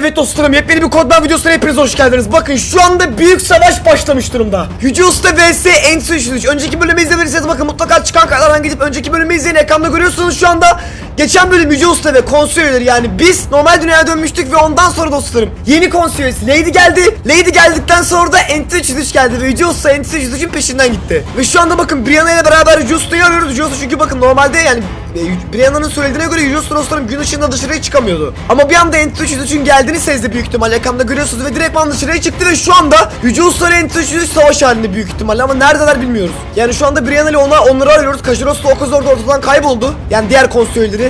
Evet dostlarım yepyeni bir koddan videosuna hepiniz hoş geldiniz. Bakın şu anda büyük savaş başlamış durumda. Yüce Usta vs Ensu 3. Önceki bölümü izlemediyseniz bakın mutlaka çıkan kartlardan gidip önceki bölümü izleyin. Ekranda görüyorsunuz şu anda. Geçen bölüm Yüce Usta ve konsey üyeleri yani biz normal dünyaya dönmüştük ve ondan sonra dostlarım yeni konsey üyesi Lady geldi. Lady geldikten sonra da Ensu 3 geldi ve Yüce Usta Ensu 3'ün peşinden gitti. Ve şu anda bakın Brianna ile beraber Yüce Usta'yı arıyoruz. Yüce Usta çünkü bakın normalde yani e, Brianna'nın söylediğine göre Usta dostlarım gün ışığında dışarıya çıkamıyordu. Ama bir anda Ensu 3'ün geldiğini sezdi büyük ihtimalle. Ekranda görüyorsunuz ve direktman dışarıya çıktı ve şu anda Yüce Usta ile Ensu 3 savaş halinde büyük ihtimalle ama neredeler bilmiyoruz. Yani şu anda Brianna ile ona, onları arıyoruz. Kajiros da Okazor da ortadan kayboldu. Yani diğer konseyleri.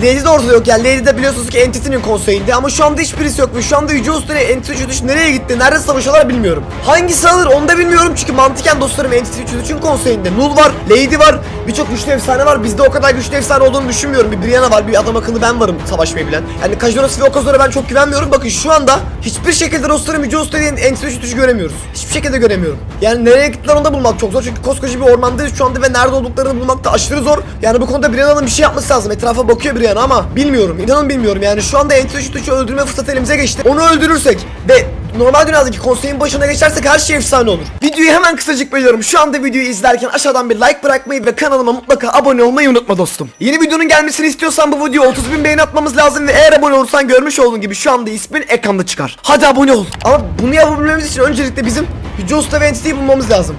Lady de ortada yok yani Lady de biliyorsunuz ki Entity'nin konseyinde ama şu anda hiçbirisi yok ve şu anda Yüce Usta ile Entity 3 nereye gitti, nerede savaşıyorlar bilmiyorum. Hangisi alır onu da bilmiyorum çünkü mantıken dostlarım Entity 3'ün konseyinde Null var, Lady var, birçok güçlü efsane var. Bizde o kadar güçlü efsane olduğunu düşünmüyorum. Bir Brianna var, bir adam akıllı ben varım savaşmayı bilen. Yani Kajiros ve Okazor'a ben çok güvenmiyorum. Bakın şu anda hiçbir şekilde dostlarım Yüce Usta ile Entity 3'ü göremiyoruz. Hiçbir şekilde göremiyorum. Yani nereye gittiler onu da bulmak çok zor çünkü koskoca bir ormandayız şu anda ve nerede olduklarını bulmak da aşırı zor. Yani bu konuda Brianna'nın bir şey yapması lazım. Etrafa bakıyor Brianna ama bilmiyorum. İnanın bilmiyorum. Yani şu anda Entity 3'ü öldürme fırsatı elimize geçti. Onu öldürürsek ve normal dünyadaki konseyin başına geçersek her şey efsane olur. Videoyu hemen kısacık bölüyorum. Şu anda videoyu izlerken aşağıdan bir like bırakmayı ve kanalıma mutlaka abone olmayı unutma dostum. Yeni videonun gelmesini istiyorsan bu videoya 30 bin beğeni atmamız lazım ve eğer abone olursan görmüş olduğun gibi şu anda ismin ekranda çıkar. Hadi abone ol. Ama bunu yapabilmemiz için öncelikle bizim Yüce Usta bulmamız lazım.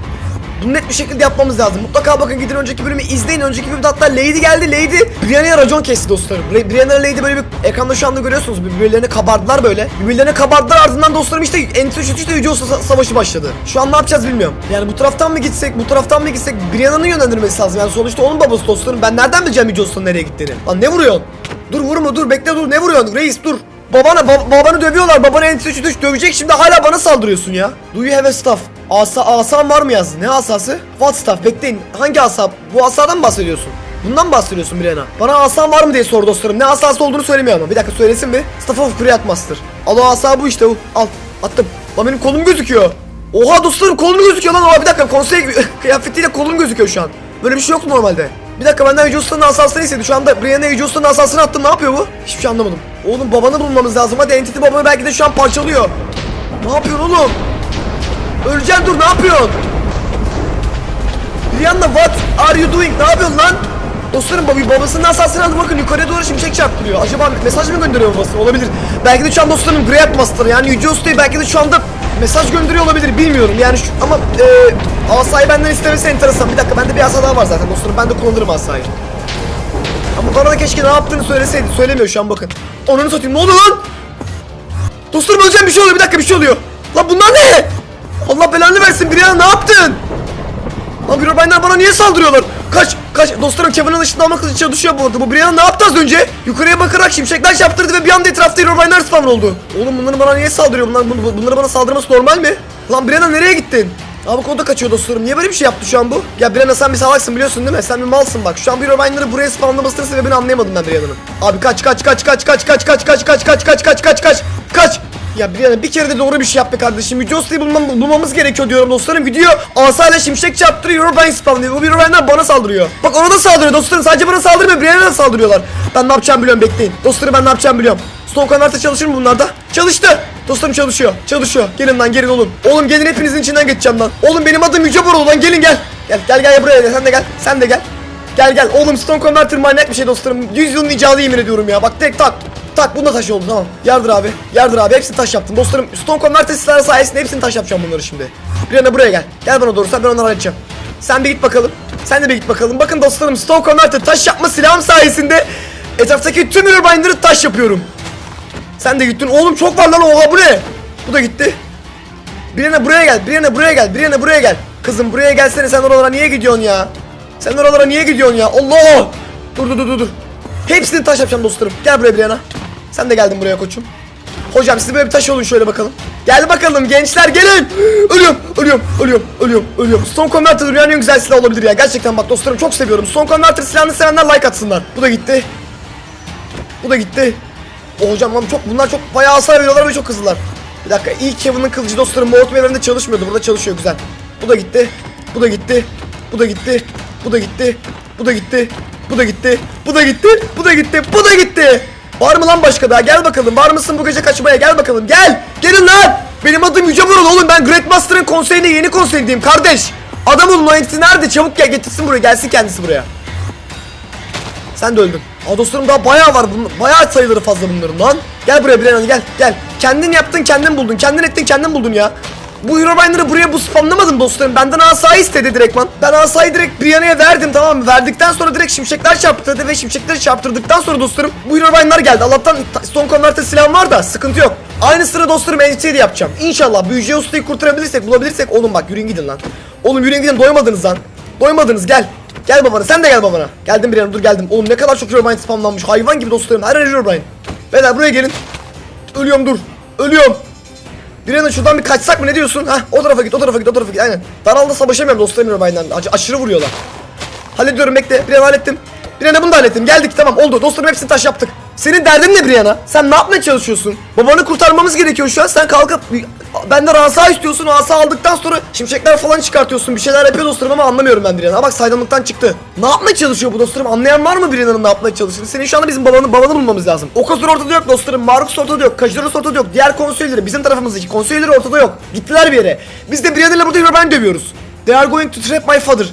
Bunu net bir şekilde yapmamız lazım. Mutlaka bakın gidin önceki bölümü izleyin. Önceki bölümde hatta Lady geldi. Lady Brianna'ya racon kesti dostlarım. Brianna Lady böyle bir ekranda şu anda görüyorsunuz. Birbirlerine kabardılar böyle. Birbirlerine kabardılar ardından dostlarım işte Entity 3'te Yüce Usta sa- savaşı başladı. Şu an ne yapacağız bilmiyorum. Yani bu taraftan mı gitsek, bu taraftan mı gitsek Brianna'nın yönlendirmesi lazım. Yani sonuçta onun babası dostlarım. Ben nereden bileceğim Yüce nereye gittiğini? Lan ne vuruyorsun? Dur vurma dur bekle dur ne vuruyorsun reis dur. Babana ba- babanı dövüyorlar. Babanı Entity 3 dövecek şimdi hala bana saldırıyorsun ya. Do you have a staff? Asa asan var mı yazdı? Ne asası? What staff? Bekleyin. Hangi asa? Bu asadan mı bahsediyorsun? Bundan mı bahsediyorsun Brianna? Bana asan var mı diye sor dostlarım. Ne asası olduğunu söylemiyor ama. Bir dakika söylesin mi? Staff of Kriyat Master. Al o asa bu işte bu. Al. Attım. Lan benim kolum gözüküyor. Oha dostlarım kolum gözüküyor lan. Oha bir dakika konsey kıyafetiyle kolum gözüküyor şu an. Böyle bir şey yok normalde. Bir dakika benden Yüce Usta'nın asasını istedi. Şu anda Brianna Yüce Usta'nın asasını attım. Ne yapıyor bu? Hiçbir şey anlamadım. Oğlum babanı bulmamız lazım. Hadi Entity babanı belki de şu an parçalıyor. Ne yapıyorsun oğlum? Öleceğim dur ne yapıyorsun? Rihanna what are you doing? Ne yapıyorsun lan? Dostlarım babi babasının asasını aldı bakın yukarıya doğru şimşek çarptırıyor. Acaba mesaj mı gönderiyor babası? Olabilir. Belki de şu an dostlarım Great Master yani Yüce Usta'yı belki de şu anda mesaj gönderiyor olabilir bilmiyorum yani şu, ama e, asayı benden istemesi enteresan. Bir dakika bende bir asa daha var zaten dostlarım ben de kullanırım asayı. Ama bana da keşke ne yaptığını söyleseydi. Söylemiyor şu an bakın. Onunu satayım ne oluyor lan? Dostlarım öleceğim bir şey oluyor bir dakika bir şey oluyor. Lan bunlar ne? Allah belanı versin Brianna ne yaptın? Lan bir benden bana niye saldırıyorlar? Kaç kaç dostlarım Kevin'in ışını almak için çalışıyor bu arada. Bu Brianna ne yaptı az önce? Yukarıya bakarak şimşekler çarptırdı ve bir anda etrafta Herobrine'ler spawn oldu. Oğlum bunların bana niye saldırıyor? Bunlar, bun- bunlara bana saldırması normal mi? Lan Brianna nereye gittin? Abi konuda kaçıyor dostlarım. Niye böyle bir şey yaptı şu an bu? Ya Brianna sen bir salaksın biliyorsun değil mi? Sen bir malsın bak. Şu an bir Herobrine'ları buraya spawnlamasının sebebini anlayamadım ben Brianna'nın. Abi kaç kaç kaç kaç kaç kaç kaç kaç kaç kaç kaç kaç kaç kaç kaç ya Brianna bir kere de doğru bir şey yap be kardeşim. Yüce Usta'yı bulmam, bulmamız gerekiyor diyorum dostlarım. Gidiyor asayla şimşek çarptırıyor. Herobrine spawnlıyor. Bu bir Herobrine'den bana saldırıyor. Bak ona da saldırıyor dostlarım. Sadece bana saldırmıyor. Brianna'ya da saldırıyorlar. Ben ne yapacağımı biliyorum bekleyin. Dostlarım ben ne yapacağımı biliyorum. Stone Converter çalışır mı bunlarda? Çalıştı. Dostlarım çalışıyor. Çalışıyor. Gelin lan gelin oğlum. Oğlum gelin hepinizin içinden geçeceğim lan. Oğlum benim adım Yüce Borolu lan gelin gel. Gel gel gel buraya gel. Sen de gel. Sen de gel. Gel gel. Oğlum Stone Converter manyak bir şey dostlarım. 100 yılın icadı yemin ediyorum ya. Bak tek tak. Tak bunda taş oldu tamam. Yardır abi. Yardır abi. Hepsini taş yaptım. Dostlarım Stone Converter silahı sayesinde hepsini taş yapacağım bunları şimdi. Bir yana buraya gel. Gel bana doğru sen ben onları halledeceğim. Sen bir git bakalım. Sen de bir git bakalım. Bakın dostlarım Stone Converter taş yapma silahım sayesinde etraftaki tüm Herobrine'ları taş yapıyorum. Sen de gittin. Oğlum çok var lan oha bu ne? Bu da gitti. Birine buraya gel. Birine buraya gel. Birine buraya gel. Kızım buraya gelsene sen oralara niye gidiyorsun ya? Sen oralara niye gidiyorsun ya? Allah! Dur dur dur dur. Hepsini taş yapacağım dostlarım. Gel buraya Brianna. Sen de geldin buraya koçum. Hocam siz böyle bir taş olun şöyle bakalım. Gel bakalım gençler gelin. Ölüyorum, ölüyorum, ölüyorum, ölüyorum, ölüyorum. Stone Converter dünyanın en güzel silahı olabilir ya. Gerçekten bak dostlarım çok seviyorum. Stone Converter silahını sevenler like atsınlar. Bu da gitti. Bu da gitti. O hocam lan çok bunlar çok bayağı hasar veriyorlar ve çok hızlılar. Bir dakika ilk Kevin'ın kılıcı dostlarım Mortum evlerinde çalışmıyordu. Burada çalışıyor güzel. Bu da gitti. Bu da gitti. Bu da gitti. Bu da gitti. Bu da gitti. Bu da gitti. Bu da gitti. Bu da gitti. Bu da gitti. Var mı lan başka daha? Gel bakalım. Var mısın bu gece kaçmaya? Gel bakalım. Gel. Gelin lan. Benim adım Yüce Vural oğlum. Ben Great Master'ın konseyine yeni konseydeyim kardeş. Adam olun entity nerede? Çabuk gel getirsin buraya. Gelsin kendisi buraya. Sen de öldün. Aa dostlarım daha bayağı var. Bunun, bayağı sayıları fazla bunların lan. Gel buraya Biren gel. Gel. Kendin yaptın kendin buldun. Kendin ettin kendin buldun ya. Bu Herobrine'ları buraya bu spamlamadım dostlarım. Benden asayı istedi direktman. Ben asayı direkt Brianne'ye verdim tamam mı? Verdikten sonra direkt şimşekler çarptırdı ve şimşekleri çarptırdıktan sonra dostlarım bu Herobrine'lar geldi. Allah'tan ta- Stone Converter silahım var da sıkıntı yok. Aynı sıra dostlarım de yapacağım. İnşallah büyücü ustayı kurtarabilirsek bulabilirsek oğlum bak yürüyün gidin lan. Oğlum yürüyün gidin doymadınız lan. Doymadınız gel. Gel babana sen de gel babana. Geldim Brianne dur geldim. Oğlum ne kadar çok Herobrine spamlanmış. Hayvan gibi dostlarım. Her yer Herobrine. Beyler buraya gelin. Ölüyorum dur. Ölüyorum. Bir yana şuradan bir kaçsak mı ne diyorsun? Ha o tarafa git o tarafa git o tarafa git aynen. Daralda savaşamıyorum dostlarım Herobrine'den. Aşırı vuruyorlar. Hallediyorum bekle. Bir yana hallettim. Bir yana bunu da hallettim. Geldik tamam oldu. Dostlarım hepsini taş yaptık. Senin derdin ne bir yana? Sen ne yapmaya çalışıyorsun? Babanı kurtarmamız gerekiyor şu an. Sen kalkıp benden asa istiyorsun. Asa aldıktan sonra şimşekler falan çıkartıyorsun. Bir şeyler yapıyor dostlarım ama anlamıyorum ben. Ha Bak saydamlıktan çıktı. Ne yapmaya çalışıyor bu dostlarım? Anlayan var mı bir yanın ne yapmaya çalıştığını? Senin şu anda bizim babanı, babanı bulmamız lazım. Okazur ortada yok dostlarım. Markus ortada yok. Kajiros ortada yok. Diğer konseyleri bizim tarafımızdaki konseyleri ortada yok. Gittiler bir yere. Biz de bir yanıyla burada Herobrine dövüyoruz. They are going to trap my father.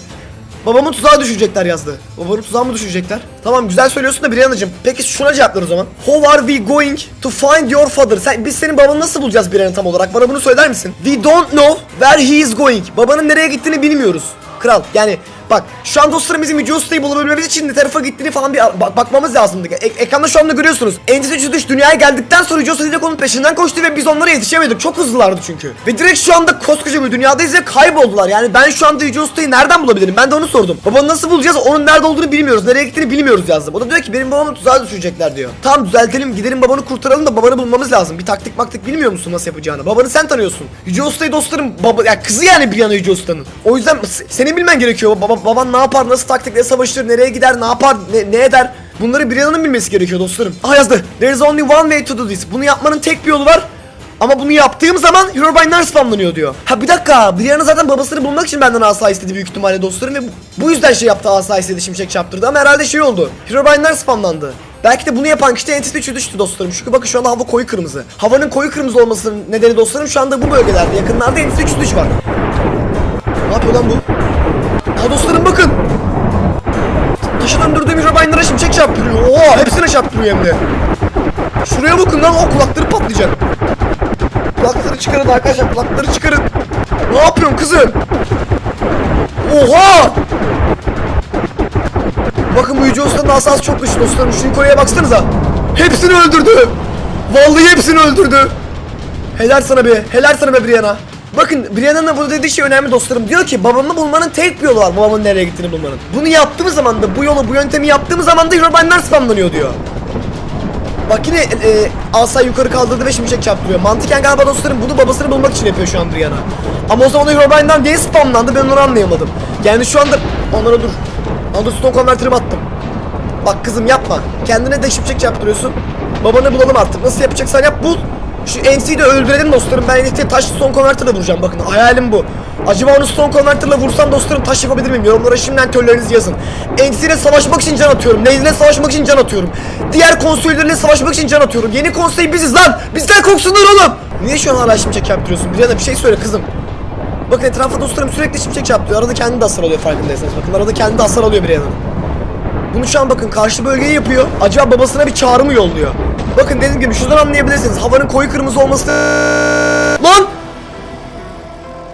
Babamın tuzağa düşecekler yazdı. Babanın tuzağa mı düşecekler? Tamam güzel söylüyorsun da bir yanıcım. Peki şuna cevap ver o zaman. How are we going to find your father? Sen, biz senin babanı nasıl bulacağız bir tam olarak? Bana bunu söyler misin? We don't know where he is going. Babanın nereye gittiğini bilmiyoruz. Kral yani bak şu an dostlarım bizim Yüce Usta'yı bulabilmemiz için ne tarafa gittiğini falan bir bak- bakmamız lazımdı. E- ekranda şu anda görüyorsunuz. Endüstri düş dünyaya geldikten sonra Yüce Usta direkt onun peşinden koştu ve biz onlara yetişemedik. Çok hızlılardı çünkü. Ve direkt şu anda koskoca bir dünyadayız ve kayboldular. Yani ben şu anda Yüce Usta'yı nereden bulabilirim? Ben de onu sordum. Babanı nasıl bulacağız? Onun nerede olduğunu bilmiyoruz. Nereye gittiğini bilmiyoruz yazdım. O da diyor ki benim babamı tuzağa düşürecekler diyor. Tamam düzeltelim gidelim babanı kurtaralım da babanı bulmamız lazım. Bir taktik maktik bilmiyor musun nasıl yapacağını? Babanı sen tanıyorsun. Yüce Usta'yı dostlarım baba ya kızı yani bir yana Yüce Usta'nın. O yüzden senin bilmen gerekiyor. Baba, baban ne yapar? Nasıl taktikle savaşır? Nereye gider? Ne yapar? Ne, ne eder? Bunları bir yanının bilmesi gerekiyor dostlarım. Aha yazdı. There is only one way to do this. Bunu yapmanın tek bir yolu var. Ama bunu yaptığım zaman Herobrine'ler spamlanıyor diyor. Ha bir dakika. Brianna zaten babasını bulmak için benden asa istedi büyük ihtimalle dostlarım ve bu, yüzden şey yaptı asa istedi şimşek çarptırdı ama herhalde şey oldu. Herobrine'ler spamlandı. Belki de bunu yapan kişi de Entity 3'ü düştü dostlarım. Çünkü bakın şu anda hava koyu kırmızı. Havanın koyu kırmızı olmasının nedeni dostlarım şu anda bu bölgelerde yakınlarda Entity 3'ü düş var. Ne yapıyor lan bu? Ha dostlarım bakın. Taşı döndürdüğüm Herobrine'lara şimşek çarptırıyor. Oha hepsine çarptırıyor hem de. Şuraya bakın lan o kulakları patlayacak. Kulakları çıkarın arkadaşlar kulakları çıkarın. Ne yapıyorsun kızım? Oha! Bakın bu Yüce Usta'nın asası çok güçlü dostlarım. Şu yukarıya baksanıza. Hepsini öldürdü. Vallahi hepsini öldürdü. Helal sana be. Helal sana be Brianna. Bakın Brianna'nın da burada dediği şey önemli dostlarım. Diyor ki babamı bulmanın tek bir yolu var. Babamın nereye gittiğini bulmanın. Bunu yaptığımız zaman da bu yolu bu yöntemi yaptığımız zaman da Herobrine'ler spamlanıyor diyor. Bak yine e, asa yukarı kaldırdı ve şimşek çarptırıyor. Mantıken galiba dostlarım bunu babasını bulmak için yapıyor şu an Brianna. Ama o zaman o Herobrine'den niye spamlandı ben onu anlayamadım. Yani şu anda onlara dur. Anda stone converter'ımı attım. Bak kızım yapma. Kendine de şimşek çarptırıyorsun. Babanı bulalım artık. Nasıl yapacaksan yap bul. Şu NC'yi de öldürelim dostlarım. Ben NC'ye taş stone converter'la vuracağım. Bakın hayalim bu. Acaba onu stone converter'la vursam dostlarım taş yapabilir miyim? Yorumlara şimdiden töllerinizi yazın. İle savaşmak için can atıyorum. Naze savaşmak için can atıyorum. Diğer konseylerle savaşmak için can atıyorum. Yeni konsey biziz lan. Bizden korksunlar oğlum. Niye şu an hala şimşek çarptırıyorsun? Bir yana bir şey söyle kızım. Bakın etrafa dostlarım sürekli şimşek çarptırıyor. Arada kendi de hasar alıyor farkındaysanız. Bakın arada kendi de hasar alıyor bir yandan. Bunu şu an bakın karşı bölgeyi yapıyor. Acaba babasına bir çağrı mı yolluyor? Bakın dediğim gibi şuradan anlayabilirsiniz. Havanın koyu kırmızı olması... Lan!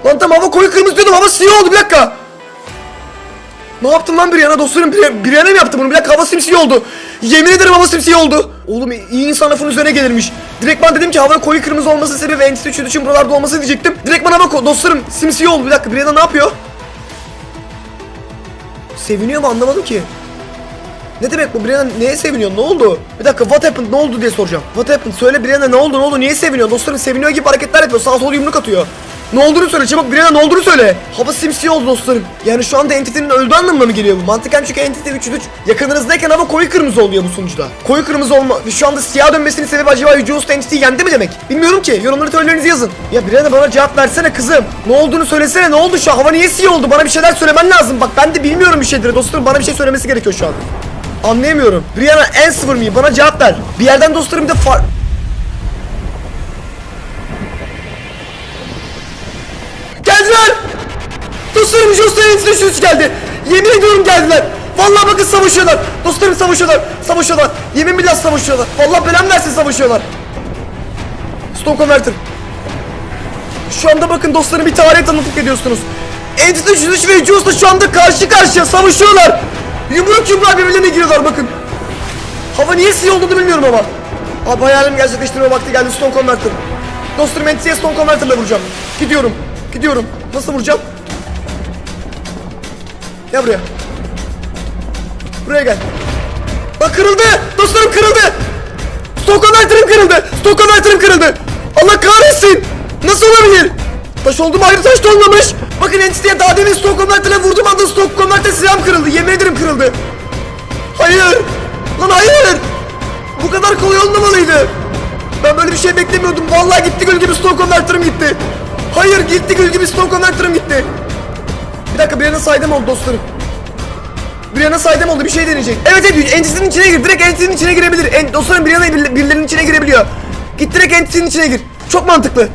Lan tamam hava koyu kırmızı diyordum. Hava siyah oldu bir dakika. Ne yaptın lan bir yana dostlarım? Bir, bir yana mı yaptım bunu? Bir dakika hava simsiyah oldu. Yemin ederim hava simsiyah oldu. Oğlum iyi insan lafın üzerine gelirmiş. Direkt ben dedim ki havanın koyu kırmızı olması sebebi Entity 3'ün için buralarda olması diyecektim. Direkt bana bak dostlarım simsiyah oldu. Bir dakika bir yana ne yapıyor? Seviniyor mu anlamadım ki. Ne demek bu Brianna neye seviniyor ne oldu? Bir dakika what happened ne oldu diye soracağım. What happened söyle Brianna ne oldu ne oldu niye seviniyor dostlarım seviniyor gibi hareketler yapıyor sağa sola yumruk atıyor. Ne olduğunu söyle çabuk Brianna ne olduğunu söyle. Hava simsiyah oldu dostlarım. Yani şu anda Entity'nin öldüğü anlamına mı geliyor bu? Mantıken çünkü Entity 3 3 yakınınızdayken hava koyu kırmızı oluyor bu sunucuda. Koyu kırmızı olma şu anda siyah dönmesinin sebebi acaba Yüce Usta Entity'yi yendi mi demek? Bilmiyorum ki yorumları töllerinizi yazın. Ya Brianna bana cevap versene kızım. Ne olduğunu söylesene ne oldu şu an hava niye siyah oldu bana bir şeyler söylemen lazım. Bak ben de bilmiyorum bir şeyleri dostlarım bana bir şey söylemesi gerekiyor şu an. Anlayamıyorum. Brianna en sıfır mıyım? Bana cevap ver. Bir yerden dostlarım de far... Geldiler! Dostlarım içine şuş geldi. Yemin ediyorum geldiler. Vallahi bakın savaşıyorlar. Dostlarım savaşıyorlar. Savaşıyorlar. Yemin billah savaşıyorlar. Vallahi belam versin savaşıyorlar. Stone Converter. Şu anda bakın dostlarım bir tarihe tanıklık ediyorsunuz. Entity 303 ve Juice da şu anda karşı karşıya savaşıyorlar. Yumruk yumruğa birbirlerine giriyorlar bakın. Hava niye siyah olduğunu bilmiyorum ama. Abi hayalimi gerçekleştirme vakti geldi Stone Converter. Dostlarım Entity'ye Stone Converter'la vuracağım. Gidiyorum. Gidiyorum. Nasıl vuracağım? Gel buraya. Buraya gel. Bak kırıldı. Dostlarım kırıldı. Stone Converter'ım kırıldı. Stone Converter'ım kırıldı. Allah kahretsin. Nasıl olabilir? Taş oldu mu ayrı taş da olmamış. Bakın Entity'ye daha demin Stone Converter'la vurdum anda Stone Converter silahım kırıldı. Yemin ederim kırıldı. Hayır. Lan hayır. Bu kadar kolay olmamalıydı. Ben böyle bir şey beklemiyordum. Vallahi gitti gül gibi Stone Converter'ım gitti. Hayır gitti gül gibi Stone Converter'ım gitti. Bir dakika bir yana saydım oldu dostlarım. Bir yana saydım oldu bir şey deneyecek. Evet evet Entity'nin içine gir. Direkt Entity'nin içine girebilir. En, dostlarım bir yana bir- birilerinin içine girebiliyor. Git direkt Entity'nin içine gir. Çok mantıklı.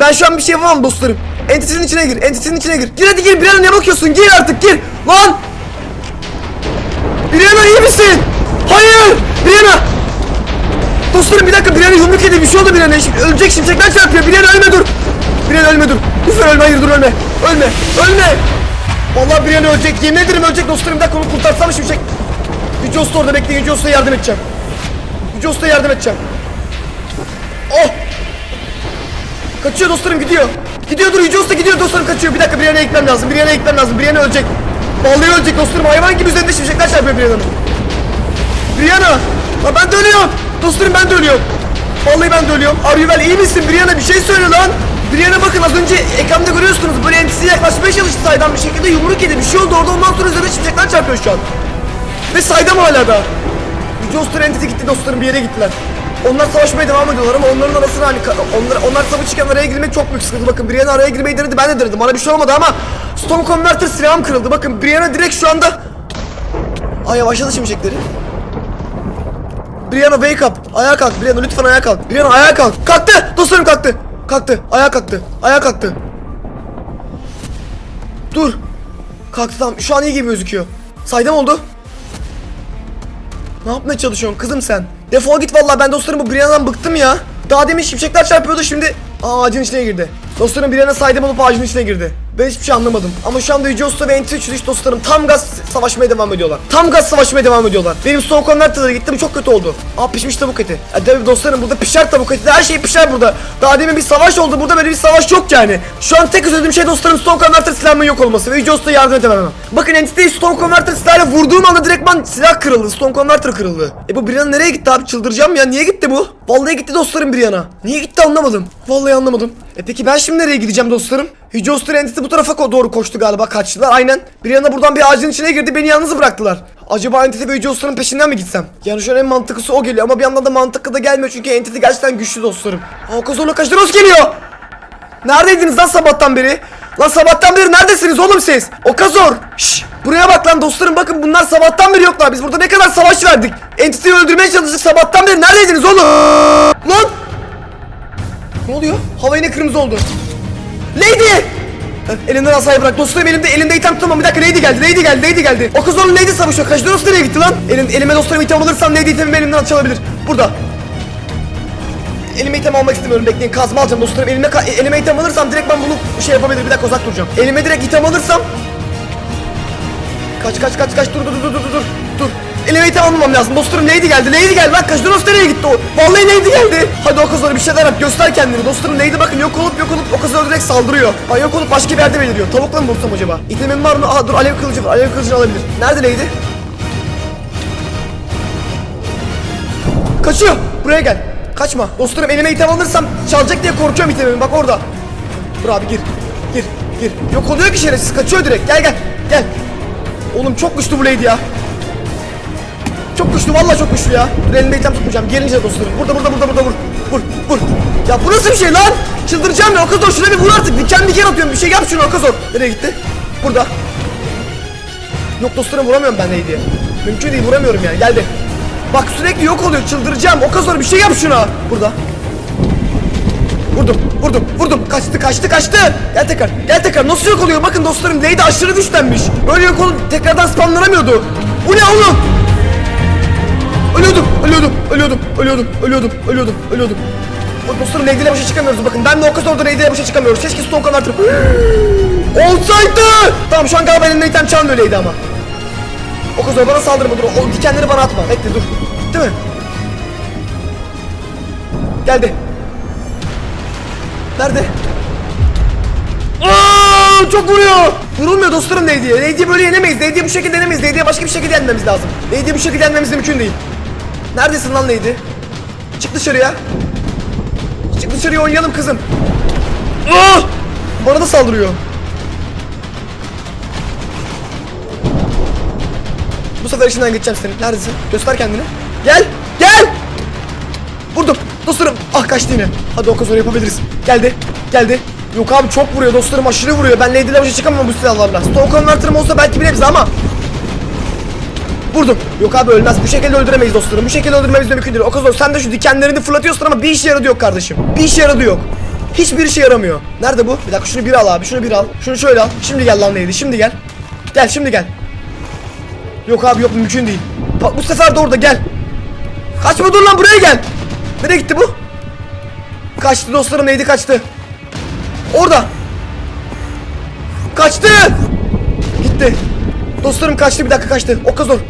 Ben şu an bir şey yapamam dostlarım. Entity'nin içine gir. Entity'nin içine gir. Gir hadi gir. Bir yana ne bakıyorsun? Gir artık gir. Lan! Brianna iyi misin? Hayır! Brianna! Dostlarım bir dakika Brianna yumruk yedi bir şey oldu Brianna ölecek şimşekler çarpıyor Brianna ölme dur Brianna ölme dur Lütfen ölme hayır dur ölme Ölme ölme Vallahi Brianna ölecek yemin ederim ölecek dostlarım bir dakika onu kurtarsam şimşek Yüce Usta orada bekleyin Yüce Usta'ya yardım edeceğim Yüce Usta'ya yardım edeceğim Oh Kaçıyor dostlarım gidiyor Gidiyor dur Yüce Usta gidiyor dostlarım kaçıyor Bir dakika Brianna'ya gitmem lazım Brianna'ya gitmem lazım Brianna ölecek Vallahi ölecek dostlarım hayvan gibi üzerinde şimşekler çarpıyor Brianna'nın Brianna! La ben de ölüyorum! Dostlarım ben de ölüyorum! Vallahi ben de ölüyorum. Aryuvel iyi misin? Brianna bir şey söyle lan! Brianna bakın az önce ekranda görüyorsunuz böyle NTC'ye yaklaşmaya çalıştı saydan bir şekilde yumruk yedi. Bir şey oldu orada ondan sonra üzerine şimşekler çarpıyor şu an. Ve saydam hala da. Joster Entity gitti dostlarım bir yere gittiler. Onlar savaşmaya devam ediyorlar ama onların arasına hani onlar, onlar savaşırken araya girmek çok büyük sıkıntı. Bakın Brianna araya girmeyi denedi ben de denedim. Bana bir şey olmadı ama Storm Converter silahım kırıldı. Bakın Brianna direkt şu anda... Ay yavaşladı şimşekleri. Brianna wake up. Ayağa kalk. Brianna lütfen ayağa kalk. Brianna ayağa kalk. Kalktı. Dostlarım kalktı. Kalktı. Ayağa kalktı. Ayağa kalktı. Dur. Kalktı tamam. Şu an iyi gibi gözüküyor. Saydam oldu. Ne yapmaya çalışıyorsun kızım sen? Defol git vallahi ben dostlarım bu Brianna'dan bıktım ya. Daha demin şimşekler çarpıyordu şimdi. Aa ağacın içine girdi. Dostlarım Brianna saydam olup ağacın içine girdi. Ben hiçbir şey anlamadım. Ama şu anda Yüce ve Entity 3 dostlarım tam gaz savaşmaya devam ediyorlar. Tam gaz savaşmaya devam ediyorlar. Benim son konverterlere gittim çok kötü oldu. Aa pişmiş tavuk eti. Ya tabii dostlarım burada pişer tavuk eti. Her şey pişer burada. Daha demin bir savaş oldu. Burada böyle bir savaş yok yani. Şu an tek üzüldüğüm şey dostlarım Stone Converter silahımın yok olması ve Yüce Usta'ya yardım edemem. Bakın Entity'yi Stone Converter silahıyla vurduğum anda direktman silah kırıldı. Stone Converter kırıldı. E bu Brianna nereye gitti abi? Çıldıracağım ya. Niye gitti bu? Vallahi gitti dostlarım Brianna. Niye gitti anlamadım. Vallahi anlamadım. E peki ben şimdi nereye gideceğim dostlarım? Usta Entity bu tarafa doğru koştu galiba. Kaçtılar aynen. Brianna buradan bir ağacın içine girdi. Beni yalnız bıraktılar. Acaba Entity ve Usta'nın peşinden mi gitsem? Yani şu an en mantıklısı o geliyor ama bir yandan da mantıklı da gelmiyor çünkü Entity gerçekten güçlü dostlarım. Aa Kozor'la Kaşlaros geliyor. Neredeydiniz lan sabahtan beri? Lan sabahtan beri neredesiniz oğlum siz? Okazor! Şş, buraya bak lan dostlarım bakın bunlar sabahtan beri yoklar. Biz burada ne kadar savaş verdik. Entity'yi öldürmeye çalıştık sabahtan beri neredeydiniz oğlum? Lan! Ne oluyor? Hava yine kırmızı oldu. Lady! Elinden asayı bırak. Dostlarım elimde elinde item tutamam bir dakika Lady geldi Lady geldi Lady geldi. O kız onun Lady savaşıyor Kaşdoros nereye gitti lan? Elim, Elime dostlarım item alırsam Lady itemimi elimden çalabilir. Burada. Elime item almak istemiyorum bekleyin. Kazma alacağım dostlarım elime, elime item alırsam direkt ben bunu şey yapabilirim. Bir dakika uzak duracağım. Elime direkt item alırsam Kaç kaç kaç kaç. Dur dur dur dur dur dur dur Elime item almam lazım dostlarım Lady geldi Lady geldi lan Kaşdoros nereye gitti o Vallahi Lady geldi Hadi o kızlara bir şeyler yap göster kendini dostlarım Lady bakın yok olup yok olup o kızlara direkt saldırıyor Ay yok olup başka bir yerde beliriyor Tavukla mı vursam acaba İtemim var mı Aa dur alev kılıcı var alev kılıcını alabilir Nerede Lady Kaçıyor. Buraya gel. Kaçma. Dostlarım elime item alırsam çalacak diye korkuyorum itemimi. Bak orada. Dur abi gir. Gir. Gir. Yok oluyor ki şerefsiz. Kaçıyor direkt. Gel gel. Gel. Oğlum çok güçlü bu lady ya. Çok güçlü vallahi çok güçlü ya. Dur elimde item tutmayacağım. Gelince dostlarım. Burada burada burada burada vur. Vur. Vur. Ya bu nasıl bir şey lan? Çıldıracağım ya. Okazor şuna bir vur artık. Diken diken atıyorum. Bir şey yap şunu Okazor. Nereye gitti? Burada. Yok dostlarım vuramıyorum ben lady'ye. Mümkün değil vuramıyorum yani geldi. Bak sürekli yok oluyor çıldıracağım. O kadar bir şey yap şuna. Burada. Vurdum, vurdum, vurdum. Kaçtı, kaçtı, kaçtı. Gel tekrar, gel tekrar. Nasıl yok oluyor? Bakın dostlarım, Lady aşırı güçlenmiş. Böyle yok olup tekrardan spamlanamıyordu. Bu ne oğlum? Ölüyordum, ölüyordum, ölüyordum, ölüyordum, ölüyordum, ölüyordum, ölüyordum. Dostlarım Lady ile başa çıkamıyoruz bakın. Ben de o kadar orada Lady ile başa çıkamıyoruz. Keşke Stone artık. Olsaydı! Tamam şu an galiba elimden item çalmıyor Lady ama. O kadar bana saldırma dur. O dikenleri bana atma. Bekle dur. Gitti mi? Geldi. Nerede? Aa, çok vuruyor. Vurulmuyor dostlarım Lady'ye. Lady'yi böyle yenemeyiz. Lady'yi bu şekilde yenemeyiz. Lady'ye başka bir şekilde yenmemiz lazım. Lady'yi bu şekilde yenmemiz mümkün değil. Neredesin lan Lady? Çık dışarıya. Çık dışarıya oynayalım kızım. Aa! Bana da saldırıyor. Bu sefer işinden geçeceğim senin. Neredesin? Göster kendini. Gel! Gel! Vurdum. Dostlarım. Ah kaçtı yine. Hadi o kadar yapabiliriz. Geldi. Geldi. Yok abi çok vuruyor dostlarım aşırı vuruyor. Ben Lady Lavage'a çıkamam bu silahlarla. Stone Converter'ım olsa belki nebze ama. Vurdum. Yok abi ölmez. Bu şekilde öldüremeyiz dostlarım. Bu şekilde öldürmemiz de mümkün değil. O kadar sen de şu dikenlerini fırlatıyorsun ama bir işe yaradı yok kardeşim. Bir işe yaradı yok. Hiçbir işe yaramıyor. Nerede bu? Bir dakika şunu bir al abi. Şunu bir al. Şunu şöyle al. Şimdi gel lan Lady. Şimdi gel. Gel şimdi gel. Yok abi yok mümkün değil. Bak bu sefer de orada gel. Kaçma dur lan buraya gel. Nereye gitti bu? Kaçtı dostlarım neydi kaçtı. Orada. Kaçtı. Gitti. Dostlarım kaçtı bir dakika kaçtı. O kız dur.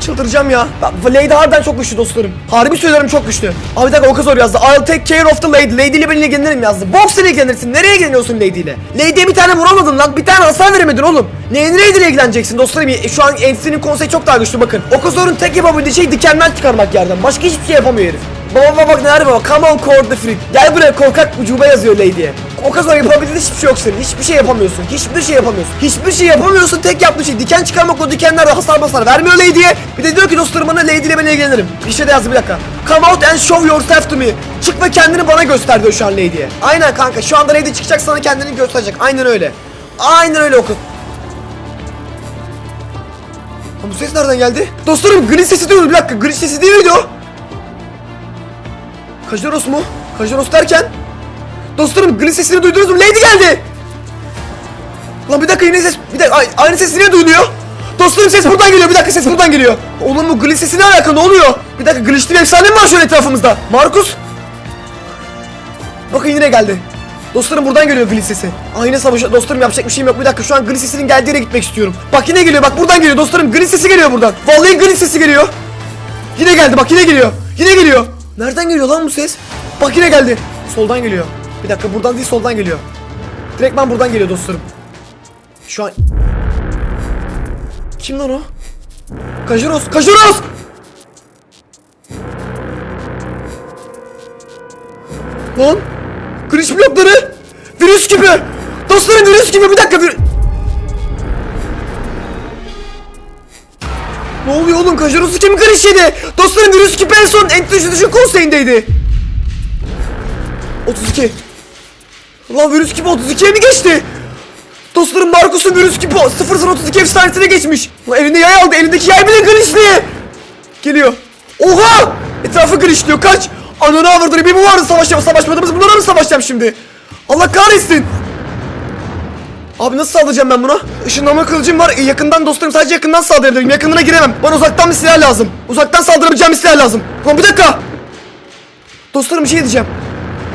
Çıldıracağım ya. Bak, Lady harbiden çok güçlü dostlarım. Harbi söylüyorum çok güçlü. Abi bir dakika o kız zor yazdı. I'll take care of the lady. Lady ile ben ilgilenirim yazdı. Box'la ilgilenirsin. Nereye ilgileniyorsun Lady ile? Lady'ye bir tane vuramadın lan. Bir tane hasar veremedin oğlum. Neye Lady ile ilgileneceksin dostlarım? Şu an MC'nin konseyi çok daha güçlü bakın. O kız zorun tek yapabildiği şey dikenden çıkarmak yerden. Başka hiçbir şey yapamıyor herif. Baba baba bak nerede baba? Come on cord the freak. Gel buraya korkak ucuba yazıyor Lady'ye. O kadar yapabildiğin hiçbir şey yok senin. Hiçbir şey yapamıyorsun. Hiçbir şey yapamıyorsun. Hiçbir şey yapamıyorsun. Tek yaptığın şey diken çıkarmak o dikenler de hasar basar vermiyor Lady'ye. Bir de diyor ki dostlarım bana Lady ile ben ilgilenirim. Bir şey de yazdı bir dakika. Come out and show yourself to me. Çık ve kendini bana göster diyor şu an Lady'ye. Aynen kanka şu anda Lady çıkacak sana kendini gösterecek. Aynen öyle. Aynen öyle oku. Lan bu ses nereden geldi? Dostlarım Grinch sesi duyuyordu bir dakika. Grinch sesi değil miydi o? Kajaros mu? Kajaros derken? Dostlarım Grinch sesini duydunuz mu? Lady geldi! Lan bir dakika yine ses... Bir dakika ay- aynı ses yine duyuluyor. Dostlarım ses buradan geliyor. Bir dakika ses buradan geliyor. Oğlum bu Grinch sesi ne alaka? Ne oluyor? Bir dakika Grinch'li bir efsane mi var şöyle etrafımızda? Markus? Bakın yine geldi. Dostlarım buradan geliyor Grinch sesi. Aa yine savaş... Dostlarım yapacak bir şeyim yok. Bir dakika şu an Grinch sesinin geldiği yere gitmek istiyorum. Bak yine geliyor. Bak buradan geliyor dostlarım. Grinch sesi geliyor buradan. Vallahi Grinch sesi geliyor. Yine geldi bak yine geliyor. Yine geliyor. Nereden geliyor lan bu ses? Bak yine geldi. Soldan geliyor. Bir dakika buradan değil soldan geliyor. Direktman buradan geliyor dostlarım. Şu an... Kim lan o? Kajiros! Kajiros! Lan! Grinch blokları! Virüs gibi! Dostlarım virüs gibi bir dakika vir... Ne oluyor oğlum? Kajaros'u kim Grinch yedi? Dostlarım virüs gibi en son Entry Düşün konseyindeydi. 32. Lan virüs gibi 32'ye mi geçti? Dostlarım Markus'un virüs gibi 0032 efsanesine geçmiş. Lan elinde yay aldı. Elindeki yay bile glitchli. Geliyor. Oha! Etrafı glitchliyor. Kaç! Ananı avradını bir bu vardı savaşacağım. Savaşmadığımız bunlara mı savaşacağım şimdi? Allah kahretsin. Abi nasıl saldıracağım ben buna? Işınlama kılıcım var. E, yakından dostlarım sadece yakından saldırabilirim. Yakınına giremem. Bana uzaktan bir silah lazım. Uzaktan saldırabileceğim bir silah lazım. Lan bir dakika. Dostlarım bir şey diyeceğim.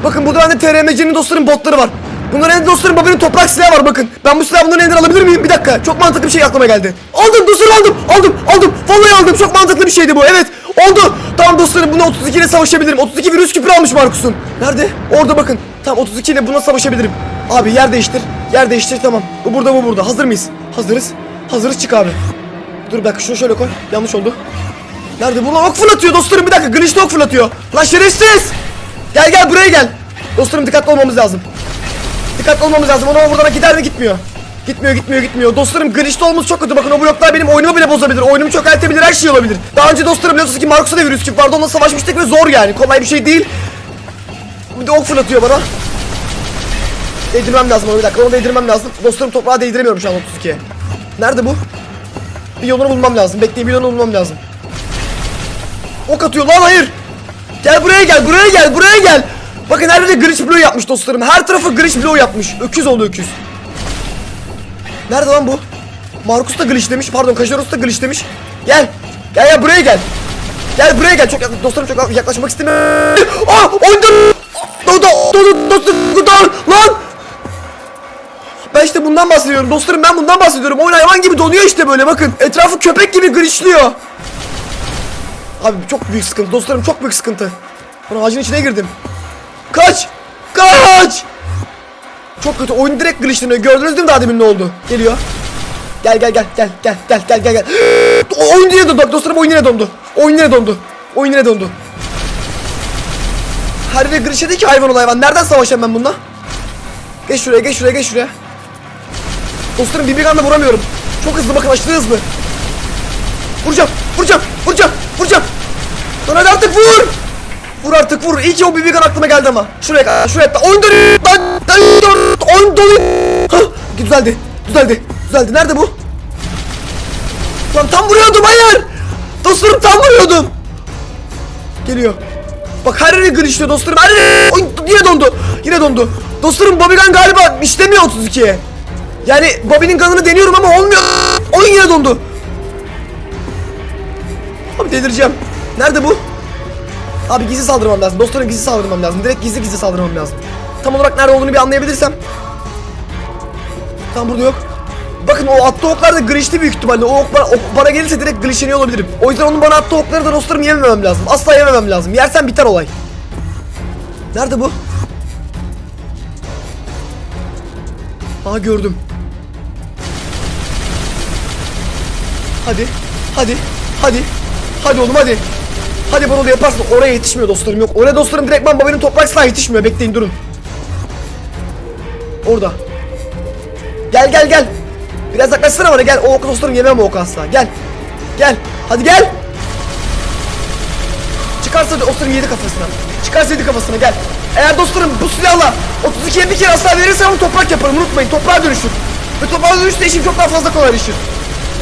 Bakın burada bende TRMC'nin dostlarım botları var. Bunların elinde dostlarım babanın toprak silahı var bakın. Ben bu silahı bunların elinden alabilir miyim? Bir dakika. Çok mantıklı bir şey aklıma geldi. Aldım dostlarım aldım. Aldım. Aldım. Vallahi aldım. Çok mantıklı bir şeydi bu. Evet. Oldu. Tamam dostlarım buna 32 ile savaşabilirim. 32 virüs küpür almış Markus'un. Nerede? Orada bakın. Tamam 32 ile buna savaşabilirim. Abi yer değiştir. Yer değiştir tamam. Bu burada bu burada. Hazır mıyız? Hazırız. Hazırız çık abi. Dur bir dakika şunu şöyle koy. Yanlış oldu. Nerede bu lan ok fırlatıyor dostlarım bir dakika Glitch'te ok fırlatıyor Lan şerefsiz Gel gel buraya gel Dostlarım dikkatli olmamız lazım Dikkatli olmamız lazım ona buradan gider mi gitmiyor Gitmiyor gitmiyor gitmiyor Dostlarım Glitch'te olması çok kötü bakın o bloklar benim oyunumu bile bozabilir Oyunumu çökertebilir her şey olabilir Daha önce dostlarım biliyorsunuz ki Markus'a da virüs çip vardı onunla savaşmıştık ve zor yani kolay bir şey değil Bir de ok fırlatıyor bana Değdirmem lazım onu bir dakika onu değdirmem lazım Dostlarım toprağa değdiremiyorum şu an 32'ye Nerede bu? Bir yolunu bulmam lazım. Bekleyin bir yolunu bulmam lazım. Ok atıyor lan hayır. Gel buraya gel buraya gel buraya gel. Bakın her yerde glitch blow yapmış dostlarım. Her tarafı glitch blow yapmış. Öküz oldu öküz. Nerede lan bu? Markus da glitch demiş. Pardon Kajaros da glitch demiş. Gel. Gel gel buraya gel. Gel buraya gel. Çok dostlarım çok yaklaşmak istemiyorum. Ah! Oyunda! Do do do do do lan! Ben işte bundan bahsediyorum dostlarım ben bundan bahsediyorum. Oyun hayvan gibi donuyor işte böyle bakın. Etrafı köpek gibi glitchliyor. Abi çok büyük sıkıntı dostlarım çok büyük sıkıntı. Ben ağacın içine girdim. Kaç! Kaç! Çok kötü oyun direkt glitchleniyor. Gördünüz değil mi daha demin ne oldu? Geliyor. Gel gel gel gel gel gel gel gel gel. Oyun yine dondu dostlarım oyun yine dondu. Oyun yine dondu. Oyun yine dondu. Her bir glitchledi ki hayvan ol hayvan. Nereden savaşacağım ben bununla? Geç şuraya geç şuraya geç şuraya. Dostlarım bir anda vuramıyorum. Çok hızlı bakın aşırı hızlı. Vuracağım, vuracağım, vuracağım, vuracağım. Lan hadi artık vur. Vur artık vur. İyi ki o BB gun aklıma geldi ama. Şuraya, şuraya. Oyun dönüyor. Lan, oyun dönüyor. Düzeldi, düzeldi, düzeldi. Nerede bu? Lan tam vuruyordum hayır. Dostlarım tam vuruyordum. Geliyor. Bak her yeri glitchliyor dostlarım. Her yeri... Oy, yine dondu. Yine dondu. Dostlarım Bobby Gun galiba işlemiyor 32'ye. Yani Bobby'nin kanını deniyorum ama olmuyor. Oyun yine dondu. Abi delireceğim. Nerede bu? Abi gizli saldırmam lazım. Dostlarım gizli saldırmam lazım. Direkt gizli gizli saldırmam lazım. Tam olarak nerede olduğunu bir anlayabilirsem. Tam burada yok. Bakın o attığı oklar da glitchli büyük ihtimalle. O ok bana, ok bana gelirse direkt glitchleniyor olabilirim. O yüzden onun bana attığı okları da dostlarım yememem lazım. Asla yememem lazım. Yersem biter olay. Nerede bu? Aa gördüm. Hadi. Hadi. Hadi. Hadi oğlum hadi. Hadi bana da yaparsın. Oraya yetişmiyor dostlarım yok. Oraya dostlarım direktman babanın toprak silahı yetişmiyor. Bekleyin durun. Orada. Gel gel gel. Biraz yaklaşsana bana gel. O oku dostlarım yemem o oku asla. Gel. Gel. Hadi gel. Çıkarsa dostlarım yedi kafasına. Çıkarsa yedi kafasına gel. Eğer dostlarım bu silahla 32'ye bir kere asla verirsen onu toprak yaparım unutmayın. Toprağa dönüşür. Ve toprağa dönüşte işim çok daha fazla kolaylaşır.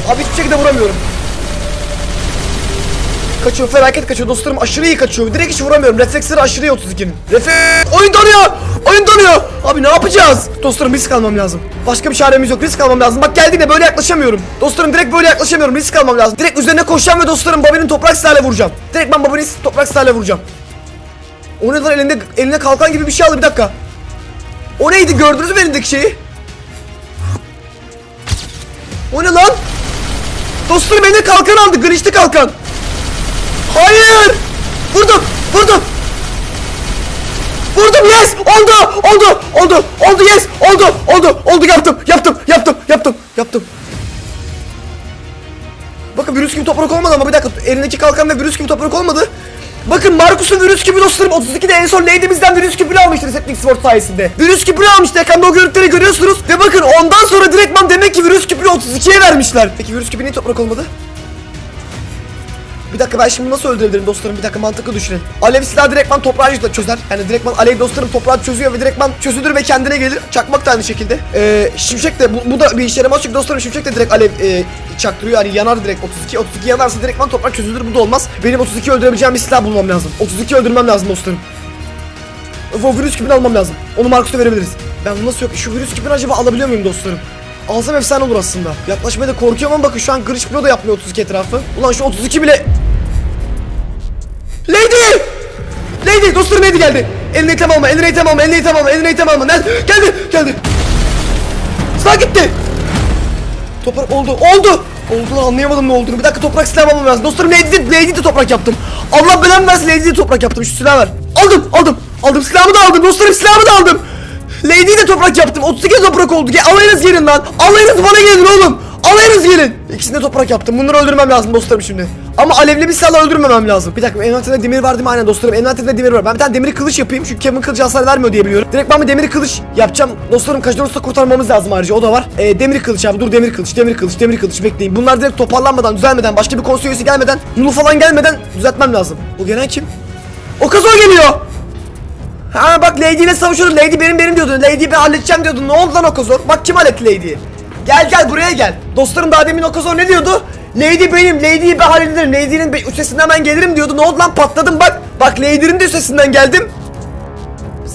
Abi hiçbir şekilde vuramıyorum. Kaçıyor felaket kaçıyor dostlarım aşırı iyi kaçıyor. Direkt hiç vuramıyorum. Refleksleri aşırı iyi 32'nin. Refleks... Oyun donuyor! Oyun donuyor! Abi ne yapacağız? Dostlarım risk almam lazım. Başka bir çaremiz yok. Risk almam lazım. Bak geldiğinde böyle yaklaşamıyorum. Dostlarım direkt böyle yaklaşamıyorum. Risk almam lazım. Direkt üzerine koşacağım ve dostlarım Bobby'nin toprak silahıyla vuracağım. Direkt ben Bobby'nin toprak silahıyla vuracağım. O ne lan elinde eline kalkan gibi bir şey aldı bir dakika. O neydi gördünüz mü elindeki şeyi? O ne lan? Dostlarım eline kalkan aldı. Glitch'li kalkan. Hayır! Vurdum! Vurdum! Vurdum yes! Oldu! Oldu! Oldu! Oldu yes! Oldu! Oldu! Oldu yaptım! Yaptım! Yaptım! Yaptım! Yaptım! Bakın virüs gibi toprak olmadı ama bir dakika elindeki kalkan ve virüs gibi toprak olmadı. Bakın Markus'un virüs gibi dostlarım 32'de en son Lady'mizden virüs küpünü almıştı Recepting Sword sayesinde. Virüs küpünü almıştı ekranda o görüntüleri görüyorsunuz. Ve bakın ondan sonra direktman demek ki virüs küpünü 32'ye vermişler. Peki virüs küpü niye toprak olmadı? Bir dakika ben şimdi nasıl öldürebilirim dostlarım? Bir dakika mantıklı düşünün. Alev silahı direktman toprağı da çözer. Yani direktman alev dostlarım toprağı çözüyor ve direktman çözülür ve kendine gelir. Çakmak da aynı şekilde. Ee, şimşek de bu, bu da bir işe yaramaz çünkü dostlarım şimşek de direkt alev e, çaktırıyor. Yani yanar direkt 32. 32 yanarsa direktman toprak çözülür bu da olmaz. Benim 32 öldürebileceğim bir silah bulmam lazım. 32 öldürmem lazım dostlarım. O virüs küpünü almam lazım. Onu Markus'a verebiliriz. Ben bunu nasıl yok? Şu virüs küpünü acaba alabiliyor muyum dostlarım? Alsam efsane olur aslında. Yaklaşmaya da korkuyorum ama bakın şu an Glitch Pro da yapmıyor 32 etrafı. Ulan şu 32 bile... Lady! Lady! Dostlarım Lady geldi. Eline item alma, eline item alma, eline item alma, eline item alma. Nerede? Geldi, geldi. Silah gitti. Toprak oldu, oldu. Oldu lan anlayamadım ne olduğunu. Bir dakika toprak silah almam lazım. Dostlarım Lady'de, Lady'de toprak yaptım. Allah belamı versin Lady'de toprak yaptım. Şu silahı ver. Aldım, aldım. Aldım silahımı da aldım. Dostlarım silahımı da aldım. Lady'yi de toprak yaptım. 32 toprak oldu. Gel alayınız gelin lan. Alayınız bana gelin oğlum. Alayınız gelin. İkisini de toprak yaptım. Bunları öldürmem lazım dostlarım şimdi. Ama alevli bir silahla öldürmemem lazım. Bir dakika envanterimde demir var değil mi? Aynen dostlarım. Envanterimde demir var. Ben bir tane demir kılıç yapayım. Çünkü Kevin kılıcı hasar vermiyor diye biliyorum. Direkt ben bir demir kılıç yapacağım. Dostlarım Kaşlaros'ta kurtarmamız lazım ayrıca. O da var. Ee, demir kılıç abi. Dur demir kılıç. Demir kılıç. Demir kılıç. Bekleyin. Bunlar direkt toparlanmadan, düzelmeden, başka bir konsey gelmeden, Nulu falan gelmeden düzeltmem lazım. Bu gelen kim? O kazo geliyor. Ha bak Lady ile savaşıyordun. Lady benim benim diyordun. Lady'yi ben halledeceğim diyordun. Ne oldu lan Okozor? Bak kim halletti Lady'yi? Gel gel buraya gel. Dostlarım daha demin Okozor ne diyordu? Lady benim. Lady'yi ben hallederim. Lady'nin üstesinden ben gelirim diyordu. Ne oldu lan patladım bak. Bak Lady'nin de üstesinden geldim.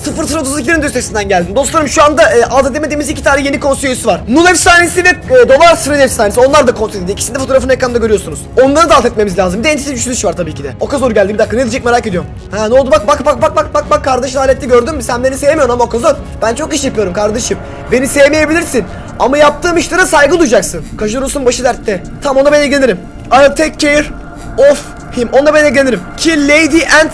0032'nin de üstesinden geldim. Dostlarım şu anda e, adı demediğimiz iki tane yeni konsey üyesi var. Nul efsanesi ve e, Dolar Sırrı efsanesi. Onlar da konsey edildi. İkisinin de fotoğrafını ekranda görüyorsunuz. Onları da alt etmemiz lazım. Bir de entisi düşünüş var tabii ki de. O kadar zor geldi. Bir dakika ne diyecek merak ediyorum. Ha ne oldu bak bak bak bak bak bak bak kardeşin halletti gördün mü? Sen beni sevmiyorsun ama Okozor. Ben çok iş yapıyorum kardeşim. Beni sevmeyebilirsin. Ama yaptığım işlere saygı duyacaksın. Kajurus'un başı dertte. Tamam ona ben ilgilenirim. I'll take care of him. Onunla ben ilgilenirim. Ki Lady Ant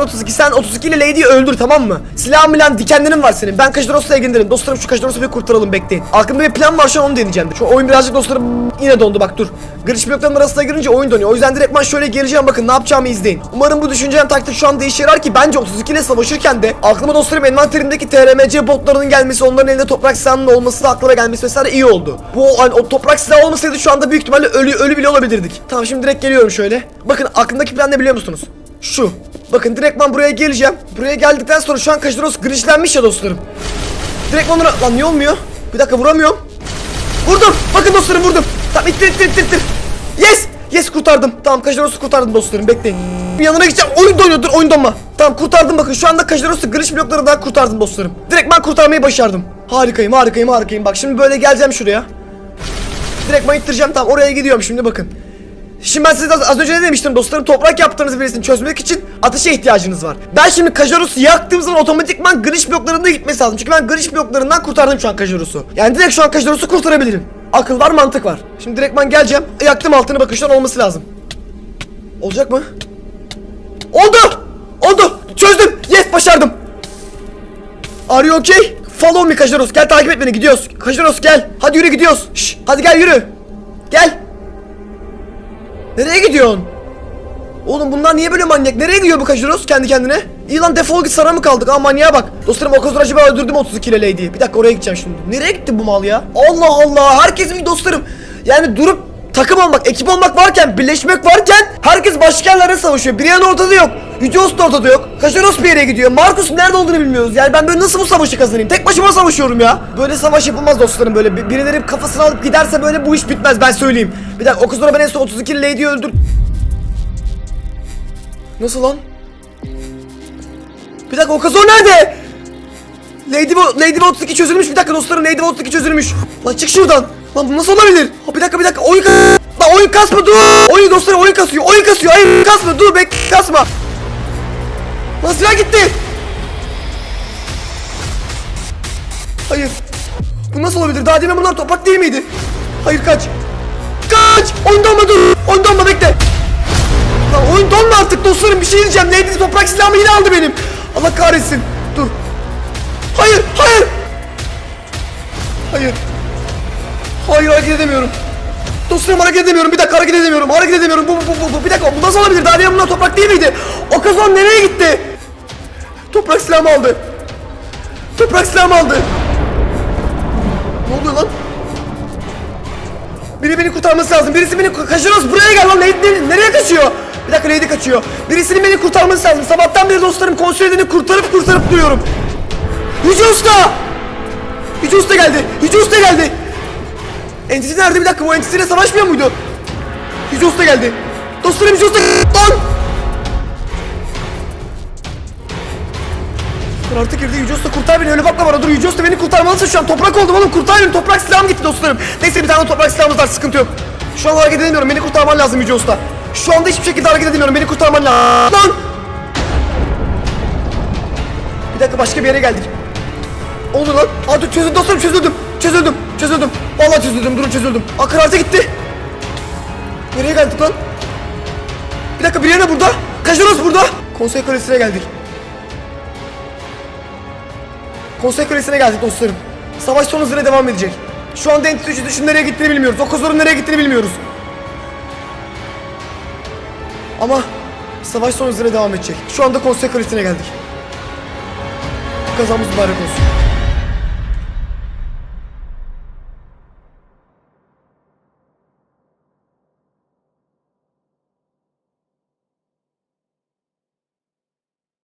0032 sen 32 ile Lady'yi öldür tamam mı? Silah milan dikenlerin var senin. Ben Kajuros'la ilgilenirim. Dostlarım şu Kajuros'u bir kurtaralım bekleyin. Aklımda bir plan var şu an onu deneyeceğim. Şu oyun birazcık dostlarım yine dondu bak dur. Gırış blokların arasına girince oyun donuyor. O yüzden direktman şöyle geleceğim bakın ne yapacağımı izleyin. Umarım bu düşüncem taktik şu anda işe ki bence 32 ile savaşırken de aklıma dostlarım envanterimdeki TRMC botlarının gelmesi onların elinde toprak silahının olması da aklıma gelmesi vesaire iyi oldu. Bu hani o toprak silah olmasaydı şu anda büyük ihtimalle ölü ölü bile olabilirdik. Tamam şimdi direkt geliyorum şöyle. Bakın aklımdaki plan ne biliyor musunuz? Şu. Bakın direktman buraya geleceğim. Buraya geldikten sonra şu an Kaşiros grişlenmiş ya dostlarım. Direktman ona... Lan niye olmuyor? Bir dakika vuramıyorum. Vurdum. Bakın dostlarım vurdum. Tamam ittir ittir ittir ittir. Yes. Yes kurtardım. Tamam Kaşiros'u kurtardım dostlarım bekleyin. Bir yanına gideceğim. Oyun donuyor dur oyun donma. Tamam kurtardım bakın şu anda Kaşiros'u giriş bloklarından kurtardım dostlarım. Direkt kurtarmayı başardım. Harikayım harikayım harikayım. Bak şimdi böyle geleceğim şuraya. Direkt ben ittireceğim tamam oraya gidiyorum şimdi bakın. Şimdi ben size az, önce ne demiştim dostlarım toprak yaptığınız birisini çözmek için ateşe ihtiyacınız var. Ben şimdi Kajaros'u yaktığım zaman otomatikman giriş bloklarında gitmesi lazım. Çünkü ben giriş bloklarından kurtardım şu an Kajaros'u. Yani direkt şu an Kajaros'u kurtarabilirim. Akıl var mantık var. Şimdi direktman geleceğim. Yaktım altını bakın şu an olması lazım. Olacak mı? Oldu! Oldu! Çözdüm! Yes başardım! Are you okay? Follow me Kajaros. Gel takip et beni gidiyoruz. Kajaros gel. Hadi yürü gidiyoruz. Şş, hadi gel yürü. Gel. Nereye gidiyorsun? Oğlum bunlar niye böyle manyak? Nereye gidiyor bu Kajiros kendi kendine? İyi lan defol git sana mı kaldık? Aa manyağa bak. Dostlarım o kızı acaba öldürdüm 32 ile Lady'yi. Bir dakika oraya gideceğim şimdi. Nereye gitti bu mal ya? Allah Allah. Herkesin bir dostlarım. Yani durup takım olmak, ekip olmak varken, birleşmek varken herkes başka yerlere savaşıyor. Brian ortada yok. Yüce Host da ortada yok. Kaşaros bir yere gidiyor. Marcus nerede olduğunu bilmiyoruz. Yani ben böyle nasıl bu savaşı kazanayım? Tek başıma savaşıyorum ya. Böyle savaş yapılmaz dostlarım böyle. Bir- Birileri kafasını alıp giderse böyle bu iş bitmez ben söyleyeyim. Bir dakika o kız ben en son 32 ile Lady'yi öldür... Nasıl lan? Bir dakika o kazor nerede? Lady Bo Lady Bo 32 çözülmüş bir dakika dostlarım Lady Bo 32 çözülmüş. Lan çık şuradan. Lan bu nasıl olabilir? Ha, bir dakika bir dakika oyun ka- Lan oyun kasma dur. Oyun dostlarım oyun kasıyor. Oyun kasıyor. Hayır kasma dur bek kasma. Lan silah gitti. Hayır. Bu nasıl olabilir? Daha demin bunlar toprak değil miydi? Hayır kaç. Kaç. Oyun donma dur. Oyun donma bekle. Lan oyun donma artık dostlarım bir şey diyeceğim. Neydi toprak silahımı yine aldı benim. Allah kahretsin. Dur. Hayır, hayır. Hayır. Hayır hareket edemiyorum. Dostlarım hareket edemiyorum. Bir dakika hareket edemiyorum. Hareket edemiyorum. Bu, bu, bu, bu. Bir dakika bu nasıl olabilir? Demin bunlar toprak değil miydi? O kazan nereye gitti? Toprak silahımı aldı. Toprak silahımı aldı. Ne oluyor lan? Biri beni kurtarması lazım. Birisi beni kaçırıyoruz. Buraya gel lan. Lady, Lady- nereye kaçıyor? Bir dakika Lady kaçıyor. Birisinin beni kurtarması lazım. Sabahtan beri dostlarım konseydini kurtarıp kurtarıp duyuyorum. Yüce Usta! Yüce Usta geldi. Yüce Usta geldi. Entity nerede? Bir dakika? Bu Entity savaşmıyor muydu? Yüce Usta geldi. Dostlarım Yüce Usta... Lan! Dur artık girdi. Yüce Usta kurtar beni. Öyle bakma bana. Dur Yüce Usta beni kurtarmalısın şu an. Toprak oldum oğlum. Kurtar beni toprak silahım gitti dostlarım. Neyse bir tane toprak silahımız var. Sıkıntı yok. Şu an hareket edemiyorum. Beni kurtarman lazım Yüce Usta Şu anda hiçbir şekilde hareket edemiyorum. Beni kurtarman lazım Lan! Bir dakika başka bir yere geldik. Oldu lan. Aa dur çözüldüm dostlarım çözüldüm. Çözüldüm çözüldüm Vallahi çözüldüm durun çözüldüm Aa karartı gitti Nereye geldik lan Bir dakika biri ne burada Kajanos burada Konsey kalesine geldik Konsey Kulesi'ne geldik dostlarım. Savaş son hızıyla devam edecek. Şu anda Entity 3'ü düşün nereye gittiğini bilmiyoruz. O kozorun nereye gittiğini bilmiyoruz. Ama savaş son hızıyla devam edecek. Şu anda Konsey Kulesi'ne geldik. Kazamız mübarek olsun.